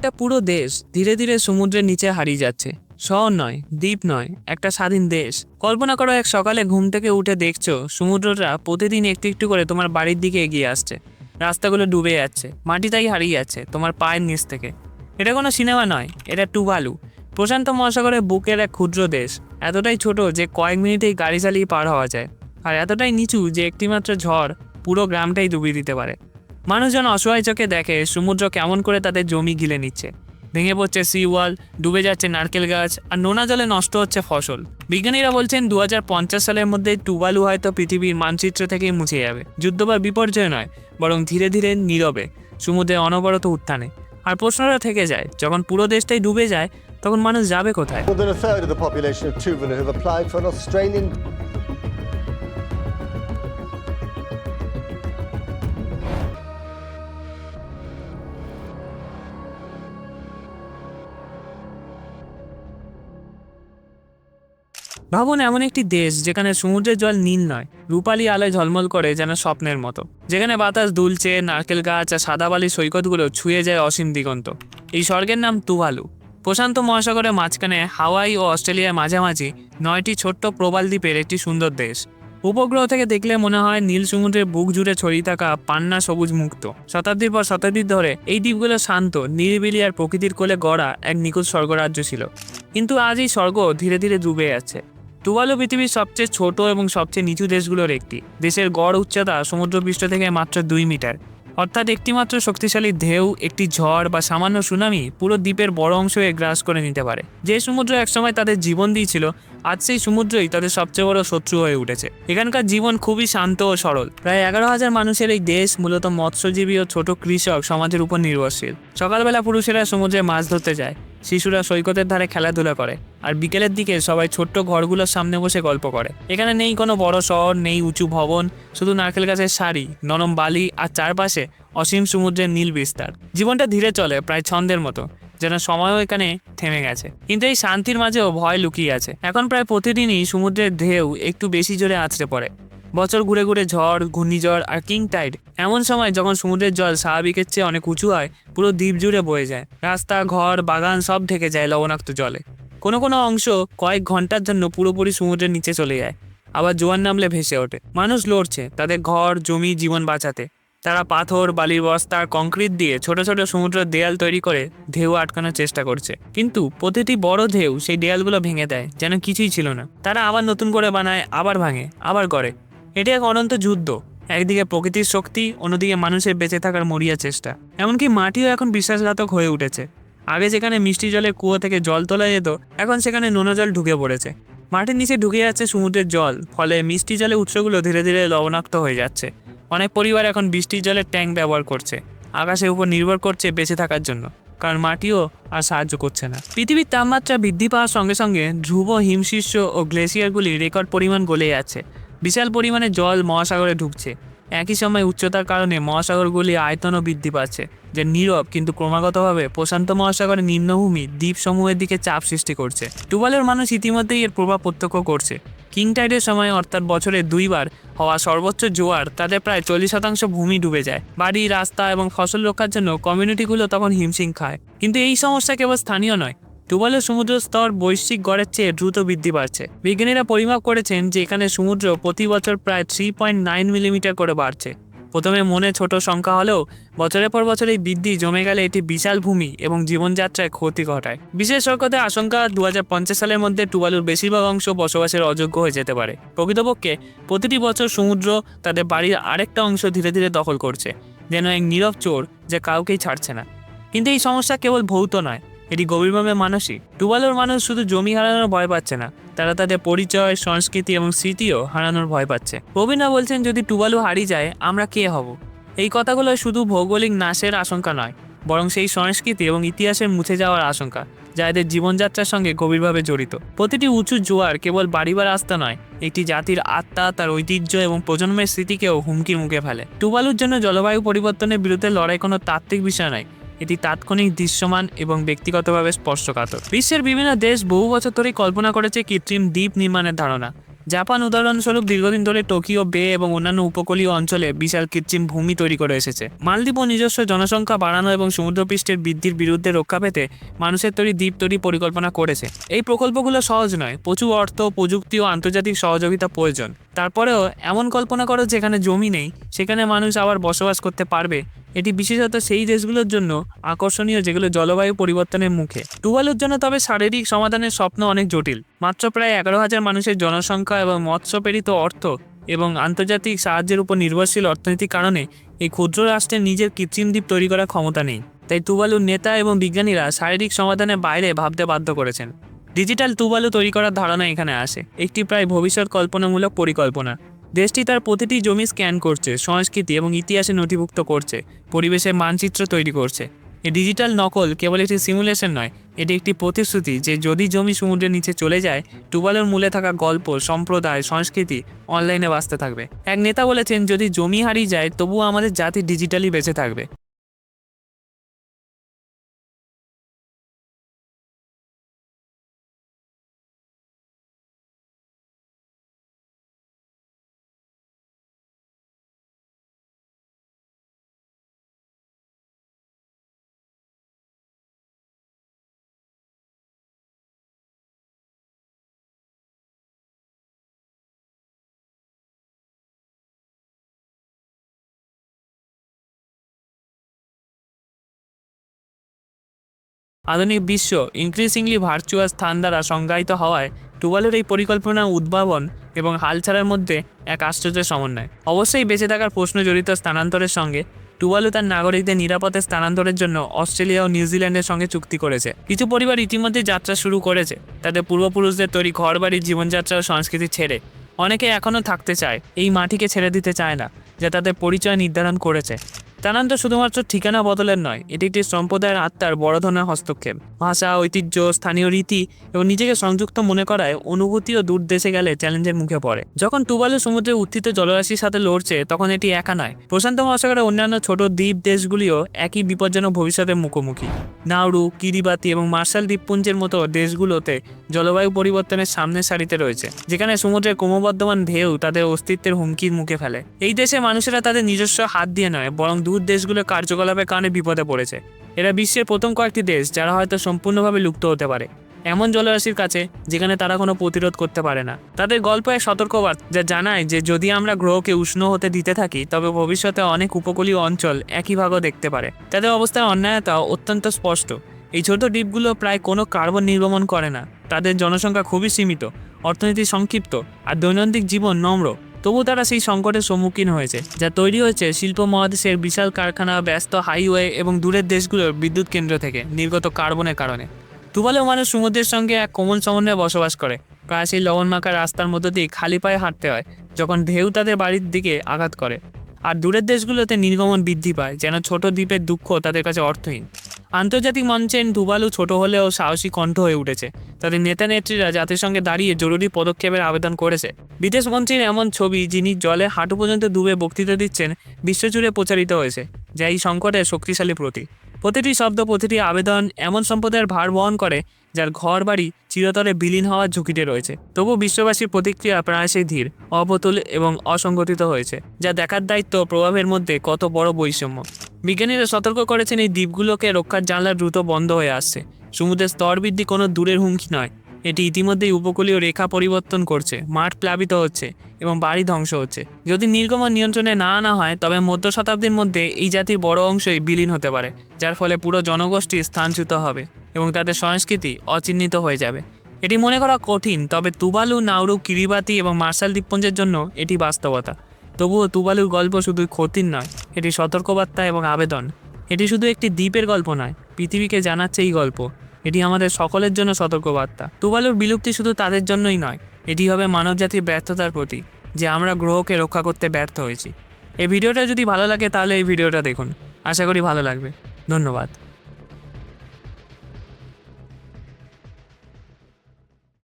একটা পুরো দেশ ধীরে ধীরে সমুদ্রের নিচে হারিয়ে যাচ্ছে। শহর নয়, দ্বীপ নয়, একটা স্বাধীন দেশ। কল্পনা করো এক সকালে ঘুম থেকে উঠে দেখছ সমুদ্রটা প্রতিদিন একটু একটু করে তোমার বাড়ির দিকে এগিয়ে আসছে। রাস্তাগুলো ডুবে যাচ্ছে মাটি তাই হারিয়ে যাচ্ছে তোমার পায়ের নিচ থেকে। এটা কোনো সিনেমা নয়, এটা টুভালু প্রশান্ত মহাসাগরের বুকের এক ক্ষুদ্র দেশ। এতটাই ছোট যে কয়েক মিনিটেই গাড়ি চালিয়ে পার হওয়া যায়। আর এতটাই নিচু যে একটিমাত্র ঝড় পুরো গ্রামটাই ডুবিয়ে দিতে পারে। মানুষজন অসহায় চোখে দেখে, সমুদ্র কেমন করে তাদের জমি গিলে নিচ্ছে। ভেঙে পড়ছে সি ওয়াল ডুবে যাচ্ছে নারকেল গাছ, আর নোনা জলে নষ্ট হচ্ছে ফসল। বিজ্ঞানীরা বলছেন দু হাজার পঞ্চাশ সালের মধ্যে টুবালু হয়তো পৃথিবীর মানচিত্র থেকেই মুছে যাবে। যুদ্ধ বা বিপর্যয় নয়, বরং ধীরে ধীরে নীরবে, সমুদ্রে অনবরত উত্থানে। আর প্রশ্নটা থেকে যায়, যখন পুরো দেশটাই ডুবে যায়, তখন মানুষ যাবে কোথায়? ভাবুন, এমন একটি দেশ যেখানে সমুদ্রের জল নীল নয়, রূপালি আলোয় ঝলমল করে যেন স্বপ্নের মতো। যেখানে বাতাস দুলছে, নারকেল গাছ আর সাদা বালি সৈকতগুলো ছুঁয়ে যায় অসীম দিগন্ত। এই স্বর্গের নাম তুভালু। প্রশান্ত মহাসাগরের মাঝখানে হাওয়াই ও অস্ট্রেলিয়ার মাঝামাঝি নয়টি ছোট্ট প্রবাল দ্বীপের একটি সুন্দর দেশ। উপগ্রহ থেকে দেখলে মনে হয় নীল সমুদ্রের বুক জুড়ে ছড়িয়ে থাকা পান্না সবুজ মুক্ত। শতাব্দীর পর শতাব্দী ধরে এই দ্বীপগুলো শান্ত, নিরিবিলি আর প্রকৃতির কোলে গড়া এক নিখুঁত স্বর্গরাজ্য ছিল। কিন্তু আজ এই স্বর্গ ধীরে ধীরে ডুবে যাচ্ছে টুভালু পৃথিবীর সবচেয়ে ছোট এবং সবচেয়ে নিচু দেশগুলোর একটি। দেশের গড় উচ্চতা সমুদ্রপৃষ্ঠ থেকে মাত্র দুই মিটার। অর্থাৎ একটিমাত্র শক্তিশালী ঢেউ, একটি ঝড় বা সামান্য সুনামি পুরো দ্বীপের বড় অংশকে গ্রাস করে নিতে পারে। যে সমুদ্র একসময় তাদের জীবন দিয়েছিল, আজ সেই সমুদ্রই তাদের সবচেয়ে বড় শত্রু হয়ে উঠেছে। এখানকার জীবন খুবই শান্ত ও সরল। প্রায় এগারো হাজার মানুষের এই দেশ মূলত মৎস্যজীবী ও ছোট কৃষক সমাজের উপর নির্ভরশীল। সকালবেলা পুরুষেরা সমুদ্রে মাছ ধরতে যায়। শিশুরা সৈকতের ধারে খেলাধুলা করে, আর বিকেলের দিকে সবাই ছোট্ট ঘরগুলোর সামনে বসে গল্প করে। এখানে নেই কোনো বড় শহর, নেই উঁচু ভবন, শুধু নারকেল গাছের সারি, নরম বালি আর চারপাশে অসীম সমুদ্রের নীল বিস্তার। জীবনটা ধীরে চলে, প্রায় ছন্দের মতো, যেন সময়ও এখানে থেমে গেছে। কিন্তু এই শান্তির মাঝেও ভয় লুকিয়ে আছে। এখন প্রায় প্রতিদিনই সমুদ্রের ঢেউ একটু বেশি জোরে আছড়ে পড়ে। বছর ঘুরে ঘুরে ঝড়, ঘূর্ণিঝড় আর কিং টাইড এমন সময় যখন সমুদ্রের জল স্বাভাবিকের চেয়ে অনেক উঁচু হয়, পুরো দ্বীপ জুড়ে বয়ে যায়। রাস্তা, ঘর, বাগান সব ঢেকে যায় লবণাক্ত জলে। কোনো কোনো অংশ কয়েক ঘণ্টার জন্য পুরোপুরি সমুদ্রের নিচে চলে যায়। আবার জোয়ার নামলে ভেসে ওঠে। মানুষ লড়ছে তাদের ঘর, জমি, জীবন বাঁচাতে। তারা পাথর, বালির বস্তা কংক্রিট দিয়ে ছোট ছোট সমুদ্রের দেয়াল তৈরি করে ঢেউ আটকানোর চেষ্টা করছে। কিন্তু প্রতিটি বড় ঢেউ সেই দেয়ালগুলো ভেঙে দেয়, যেন কিছুই ছিল না। তারা আবার নতুন করে বানায়, আবার ভাঙে, আবার করে এটি এক অনন্ত যুদ্ধ। একদিকে প্রকৃতির শক্তি, অন্যদিকে মানুষের বেঁচে থাকার মরিয়া চেষ্টা। এমনকি মাটিও এখন বিশ্বাসঘাতক হয়ে উঠেছে। আগে যেখানে মিষ্টি জলে কুয়ো থেকে জল তোলা যেত, এখন সেখানে নোনা জল ঢুকে পড়েছে। মাটির নিচে ঢুকে যাচ্ছে সমুদ্রের জল, ফলে মিষ্টি জলের উৎসগুলো ধীরে ধীরে লবণাক্ত হয়ে যাচ্ছে। অনেক পরিবার এখন বৃষ্টির জলের ট্যাঙ্ক ব্যবহার করছে। আকাশের উপর নির্ভর করছে বেঁচে থাকার জন্য, কারণ মাটিও আর সাহায্য করছে না। পৃথিবীর তাপমাত্রা বৃদ্ধি পাওয়ার সঙ্গে সঙ্গে ধ্রুব, হিমশীর্ষ ও গ্লেসিয়ারগুলি রেকর্ড পরিমাণ গলে যাচ্ছে। বিশাল পরিমাণে জল মহাসাগরে ঢুকছে। একই সময় উচ্চতার কারণে মহাসাগরগুলি আয়তনও বৃদ্ধি পাচ্ছে, যে নীরব কিন্তু ক্রমাগতভাবে প্রশান্ত মহাসাগরের নিম্নভূমি দ্বীপসমূহের দিকে চাপ সৃষ্টি করছে। টুবালের মানুষ ইতিমধ্যেই এর প্রভাব প্রত্যক্ষ করছে। কিং টাইডের সময় অর্থাৎ বছরে দুইবার হওয়া সর্বোচ্চ জোয়ার তাদের প্রায় চল্লিশ শতাংশ ভূমি ডুবে যায়। বাড়ি, রাস্তা এবং ফসল রক্ষার জন্য কমিউনিটিগুলো তখন হিমশিম খায়। কিন্তু এই সমস্যা কেবল স্থানীয় নয় টুবালের সমুদ্র স্তর বৈশ্বিক গড়ের চেয়ে দ্রুত বৃদ্ধি পাচ্ছে। বিজ্ঞানীরা পরিমাপ করেছেন যে এখানে সমুদ্র প্রতি বছর প্রায় থ্রি পয়েন্ট নাইন মিলিমিটার করে বাড়ছে। প্রথমে মনে ছোট সংখ্যা হলেও বছরের পর বছর এই বৃদ্ধি জমে গেলে এটি বিশাল ভূমি এবং জীবনযাত্রায় ক্ষতি ঘটায়। বিশেষজ্ঞদের আশঙ্কা দু হাজার পঞ্চাশ সালের মধ্যে টুবালুর বেশিরভাগ অংশ বসবাসের অযোগ্য হয়ে যেতে পারে। প্রকৃতপক্ষে প্রতিটি বছর সমুদ্র তাদের বাড়ির আরেকটা অংশ ধীরে ধীরে দখল করছে, যেন এক নীরব চোর যা কাউকেই ছাড়ছে না। কিন্তু এই সমস্যা কেবল ভৌত নয় এটি গভীরভাবে মানসিক। টুবালোর মানুষ শুধু জমি হারানোর ভয় পাচ্ছে না, তারা তাদের পরিচয়, সংস্কৃতি এবং স্মৃতিও হারানোর ভয় পাচ্ছে। প্রবীণা বলছেন, যদি টুবালু হারিয়ে যায়, আমরা কে হব? এই কথাগুলো শুধু ভৌগোলিক নাশের আশঙ্কা নয়, বরং সেই সংস্কৃতি এবং ইতিহাসের মুছে যাওয়ার আশঙ্কা, যা এদের জীবনযাত্রার সঙ্গে গভীরভাবে জড়িত। প্রতিটি উঁচু জোয়ার কেবল বাড়ি বা রাস্তা নয়, একটি জাতির আত্মা, তার ঐতিহ্য এবং প্রজন্মের স্মৃতিকেও হুমকির মুখে ফেলে। টুবালুর জন্য জলবায়ু পরিবর্তনের বিরুদ্ধে লড়াই কোনো তাত্ত্বিক বিষয় নয় এটি তাৎক্ষণিক দৃশ্যমান এবং ব্যক্তিগতভাবে স্পর্শকাতর। বিশ্বের বিভিন্ন দেশ বহু বছর ধরেই কল্পনা করেছে কৃত্রিম দ্বীপ নির্মাণের ধারণা। জাপান উদাহরণস্বরূপ দীর্ঘদিন ধরে টোকিও বে এবং অন্যান্য উপকূলীয় অঞ্চলে বিশাল কৃত্রিম ভূমি তৈরি করে এসেছে। মালদ্বীপ নিজস্ব জনসংখ্যা বাড়ানো এবং সমুদ্রপৃষ্ঠের বৃদ্ধির বিরুদ্ধে রক্ষা পেতে মানুষের তৈরি দ্বীপ তৈরি পরিকল্পনা করেছে। এই প্রকল্পগুলো সহজ নয়, প্রচুর অর্থ, প্রযুক্তি ও আন্তর্জাতিক সহযোগিতা প্রয়োজন। তারপরেও এমন কল্পনা করো যেখানে জমি নেই, সেখানে মানুষ আবার বসবাস করতে পারবে এটি বিশেষত সেই দেশগুলোর জন্য আকর্ষণীয় যেগুলো জলবায়ু পরিবর্তনের মুখে। টুয়ালুর জন্য তবে শারীরিক সমাধানের স্বপ্ন অনেক জটিল। মাত্র প্রায় এগারো হাজার মানুষের জনসংখ্যা এবং মৎস্যপ্রেরিত অর্থ এবং আন্তর্জাতিক সাহায্যের উপর নির্ভরশীল অর্থনীতির কারণে এই ক্ষুদ্র রাষ্ট্রের নিজের কৃত্রিম দ্বীপ তৈরি করার ক্ষমতা নেই। তাই তুবালুর নেতা এবং বিজ্ঞানীরা শারীরিক সমাধানের বাইরে ভাবতে বাধ্য করেছেন। ডিজিটাল তুবালু তৈরি করার ধারণা এখানে আসে। একটি প্রায় ভবিষ্যৎ কল্পনামূলক পরিকল্পনা। দেশটি তার প্রতিটি জমি স্ক্যান করছে, সংস্কৃতি এবং ইতিহাসে নথিভুক্ত করছে, পরিবেশের মানচিত্র তৈরি করছে। এ ডিজিটাল নকল কেবল একটি সিমুলেশন নয়, এটি একটি প্রতিশ্রুতি যে যদি জমি সমুদ্রের নিচে চলে যায়, টুবালের মূলে থাকা গল্প, সম্প্রদায়, সংস্কৃতি অনলাইনে বাঁচতে থাকবে। এক নেতা বলেছেন, যদি জমি হারিয়ে যায়, তবুও আমাদের জাতি ডিজিটালি বেঁচে থাকবে। আধুনিক বিশ্ব ইনক্রিজিংলি ভার্চুয়াল স্থান দ্বারা সংজ্ঞায়িত হওয়ায় টুবালের এই পরিকল্পনা উদ্ভাবন এবং হালছাড়ার মধ্যে এক আশ্চর্য সমন্বয়। অবশ্যই বেঁচে থাকার প্রশ্ন জড়িত স্থানান্তরের সঙ্গে টুবালু তার নাগরিকদের নিরাপদে স্থানান্তরের জন্য অস্ট্রেলিয়া ও নিউজিল্যান্ডের সঙ্গে চুক্তি করেছে। কিছু পরিবার ইতিমধ্যে যাত্রা শুরু করেছে তাদের পূর্বপুরুষদের তৈরি ঘরবাড়ির জীবনযাত্রা ও সংস্কৃতি ছেড়ে। অনেকে এখনও থাকতে চায়, এই মাটিকে ছেড়ে দিতে চায় না, যা তাদের পরিচয় নির্ধারণ করেছে। স্থানান্তর শুধুমাত্র ঠিকানা বদলের নয়, এটি একটি সম্প্রদায়ের আত্মার বড় ধরনের হস্তক্ষেপ। ভাষা, ঐতিহ্য, স্থানীয় রীতি এবং নিজেকে সংযুক্ত মনে করায় অনুভূতি ও দূর দেশে গেলে চ্যালেঞ্জের মুখে পড়ে। যখন টুবালু সমুদ্রে উত্থিত জলরাশির সাথে লড়ছে, তখন এটি একা নয়। প্রশান্ত মহাসাগরের অন্যান্য ছোট দ্বীপ দেশগুলিও একই বিপজ্জনক ভবিষ্যতের মুখোমুখি। নাউরু কিরিবাতি এবং মার্শাল দ্বীপপুঞ্জের মতো দেশগুলোতে জলবায়ু পরিবর্তনের সামনের সারিতে রয়েছে, যেখানে সমুদ্রের ক্রমবর্ধমান ঢেউ তাদের অস্তিত্বের হুমকির মুখে ফেলে। এই দেশে মানুষেরা তাদের নিজস্ব হাত দিয়ে নয়, বরং দূর দেশগুলোর কার্যকলাপের কারণে বিপদে পড়েছে। এরা বিশ্বের প্রথম কয়েকটি দেশ, যারা হয়তো সম্পূর্ণভাবে লুপ্ত হতে পারে। এমন জলরাশির কাছে, যেখানে তারা কোনো প্রতিরোধ করতে পারে না। তাদের গল্প এক সতর্কবাদ যা জানায় যে যদি আমরা গ্রহকে উষ্ণ হতে দিতে থাকি, তবে ভবিষ্যতে অনেক উপকূলীয় অঞ্চল একই ভাগও দেখতে পারে। তাদের অবস্থার অন্যায়তা অত্যন্ত স্পষ্ট। এই ছোট দ্বীপগুলো প্রায় কোনো কার্বন নির্গমন করে না। তাদের জনসংখ্যা খুবই সীমিত, অর্থনীতি সংক্ষিপ্ত আর দৈনন্দিন জীবন নম্র। তবু তারা সেই সংকটের সম্মুখীন হয়েছে, যা তৈরি হয়েছে শিল্প মহাদেশের বিশাল কারখানা, ব্যস্ত হাইওয়ে এবং দূরের দেশগুলোর বিদ্যুৎ কেন্দ্র থেকে নির্গত কার্বনের কারণে। তুবালেও মানুষ সমুদ্রের সঙ্গে এক কোমল সমন্বয়ে বসবাস করে। প্রায় সেই লবণমাখা রাস্তার মধ্য দিয়ে খালি পায়ে হাঁটতে হয়, যখন ঢেউ তাদের বাড়ির দিকে আঘাত করে। আর দূরের দেশগুলোতে নির্গমন বৃদ্ধি পায়, যেন ছোট দ্বীপের দুঃখ তাদের কাছে অর্থহীন। আন্তর্জাতিক মঞ্চে দুবালু ছোট হলেও সাহসী কণ্ঠ হয়ে উঠেছে। তাদের নেতা নেত্রীরা জাতিসংঘে দাঁড়িয়ে জরুরি পদক্ষেপের আবেদন করেছে। বিদেশ মন্ত্রীর এমন ছবি যিনি জলে হাঁটু পর্যন্ত ডুবে বক্তৃতা দিচ্ছেন, বিশ্বজুড়ে প্রচারিত হয়েছে, যা এই সংকটের শক্তিশালী প্রতীক। প্রতিটি শব্দ, প্রতিটি আবেদন এমন সম্পদের ভার বহন করে, যার ঘর বাড়ি চিরতরে বিলীন হওয়ার ঝুঁকিতে রয়েছে। তবু বিশ্ববাসীর প্রতিক্রিয়া প্রায়শই ধীর, অবতুল এবং অসংগঠিত হয়েছে, যা দেখার দায়িত্ব প্রভাবের মধ্যে কত বড় বৈষম্য। বিজ্ঞানীরা সতর্ক করেছেন এই দ্বীপগুলোকে রক্ষার জানলা দ্রুত বন্ধ হয়ে আসছে। সমুদ্রের স্তর বৃদ্ধি কোনো দূরের হুমকি নয়। এটি ইতিমধ্যেই উপকূলীয় রেখা পরিবর্তন করছে, মাঠ প্লাবিত হচ্ছে এবং বাড়ি ধ্বংস হচ্ছে। যদি নির্গমন নিয়ন্ত্রণে না আনা হয়, তবে মধ্য শতাব্দীর মধ্যে এই জাতির বড় অংশই বিলীন হতে পারে, যার ফলে পুরো জনগোষ্ঠী স্থানচ্যুত হবে এবং তাদের সংস্কৃতি অচিহ্নিত হয়ে যাবে। এটি মনে করা কঠিন, তবে তুবালু নাউরু কিরিবাতি এবং মার্শাল দ্বীপপুঞ্জের জন্য এটি বাস্তবতা। তবুও তুবালুর গল্প শুধু ক্ষতির নয়, এটি সতর্কবার্তা এবং আবেদন। এটি শুধু একটি দ্বীপের গল্প নয়, পৃথিবীকে জানাচ্ছে এই গল্প। এটি আমাদের সকলের জন্য সতর্কবার্তা। তুবালুর বিলুপ্তি শুধু তাদের জন্যই নয়, এটি হবে মানবজাতির ব্যর্থতার প্রতি যে আমরা গ্রহকে রক্ষা করতে ব্যর্থ হয়েছি। এই ভিডিওটা যদি ভালো লাগে তাহলে এই ভিডিওটা দেখুন। আশা করি ভালো লাগবে। ধন্যবাদ।